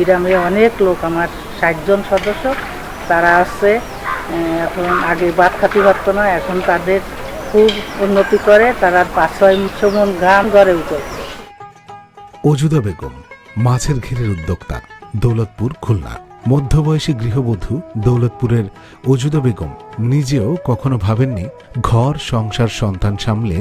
গ্রামে অনেক লোক, আমার ষাটজন সদস্য, তারা আসছে এখন আগে বাদ খাতি পারতো না, এখন তাদের খুব উন্নতি করে, তারা পাঁচ ছয়শো মন গ্রাম গড়ে উঠে। অজুদা বেগম, মাছের ঘেরের উদ্যোক্তা, দৌলতপুর, খুলনা। মধ্যবয়সী গৃহবধূ, দৌলতপুরের অজুদা বেগম নিজেও কখনো ভাবেননি, ঘর, সংসার, সন্তান সামলে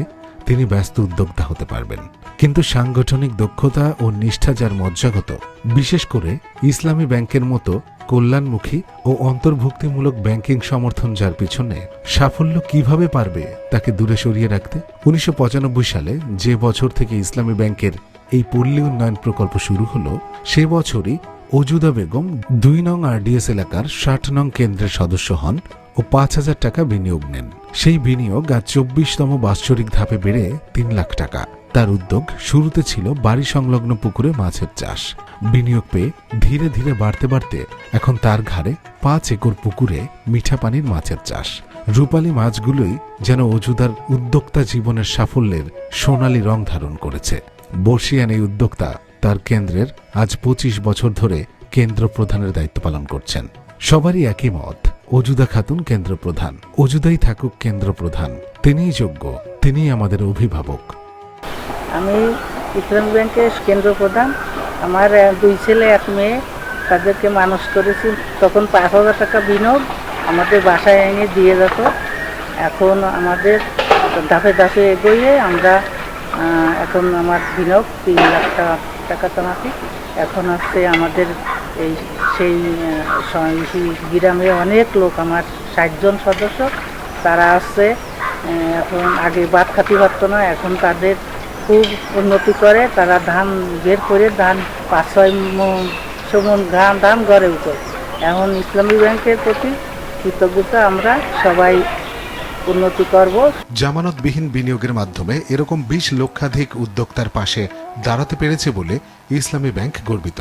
তিনি ব্যস্ত উদ্যোক্তা হতে পারবেন। কিন্তু সাংগঠনিক দক্ষতা ও নিষ্ঠা যার মজ্জাগত, বিশেষ করে ইসলামী ব্যাংকের মতো কল্যাণমুখী ও অন্তর্ভুক্তিমূলক ব্যাংকিং সমর্থন যার পিছনে সাফল্য কীভাবে পারবে তাকে দূরে সরিয়ে রাখতে উনিশশো পঁচানব্বই সালে যে বছর থেকে ইসলামী ব্যাংকের এই পল্লী উন্নয়ন প্রকল্প শুরু হলো, সে বছরই অজুদা বেগম দুই নং আরডিএস এলাকার ষাট নং কেন্দ্রের সদস্য হন ও পাঁচ হাজার টাকা বিনিয়োগ নেন। সেই বিনিয়োগ আজ চব্বিশতম বাৎসরিক ধাপে বেড়ে তিন লাখ টাকা। তার উদ্যোগ শুরুতে ছিল বাড়ি সংলগ্ন পুকুরে মাছের চাষ। বিনিয়োগ পেয়ে ধীরে ধীরে বাড়তে বাড়তে এখন তার ঘাড়ে পাঁচ একর পুকুরে মিঠা পানির মাছের চাষ। রূপালী মাছগুলোই যেন অজুদার উদ্যোক্তা জীবনের সাফল্যের সোনালী রং ধারণ করেছে। বর্ষিয়ান এই উদ্যোক্তা তার কেন্দ্রের আজ পঁচিশ বছর ধরে কেন্দ্র প্রধানের দায়িত্ব পালন করছেন। সবারই একই মত। অজুদা খাতুন কেন্দ্র প্রধান অজুদাই থাকুক কেন্দ্র প্রধান তিনিই যোগ্য, তিনিই আমাদের অভিভাবক। আমি ইসলামী ব্যাংকের কেন্দ্র প্রধান আমার দুই ছেলে, এক মেয়ে। তাদেরকে মানুষ করেছি। তখন পাঁচ হাজার টাকা বিনিয়োগ আমাদের বাসায় এনে দিয়ে যেত। এখন আমাদের ধাপে ধাপে এগোয়ে আমরা এখন আমার বিনিয়োগ তিন লাখ টাকা টাকা এখন হচ্ছে আমাদের এই সেই গ্রামে অনেক লোক, আমার ষাটজন সদস্য, তারা আসছে এখন আগে বাদ খাতি পারতো না, এখন তাদের খুব উন্নতি করে, তারা ধান বের করে, ধান পাঁচ ছয় সমন ধান ধান গড়ে উঠে। এখন ইসলামী ব্যাংকের প্রতি কৃতজ্ঞতা, আমরা সবাই উন্নতি করব। জামানতবিহীন বিনিয়োগের মাধ্যমে এরকম বিশ লক্ষাধিক উদ্যোক্তার পাশে দাঁড়াতে পেরেছে বলে ইসলামী ব্যাংক গর্বিত।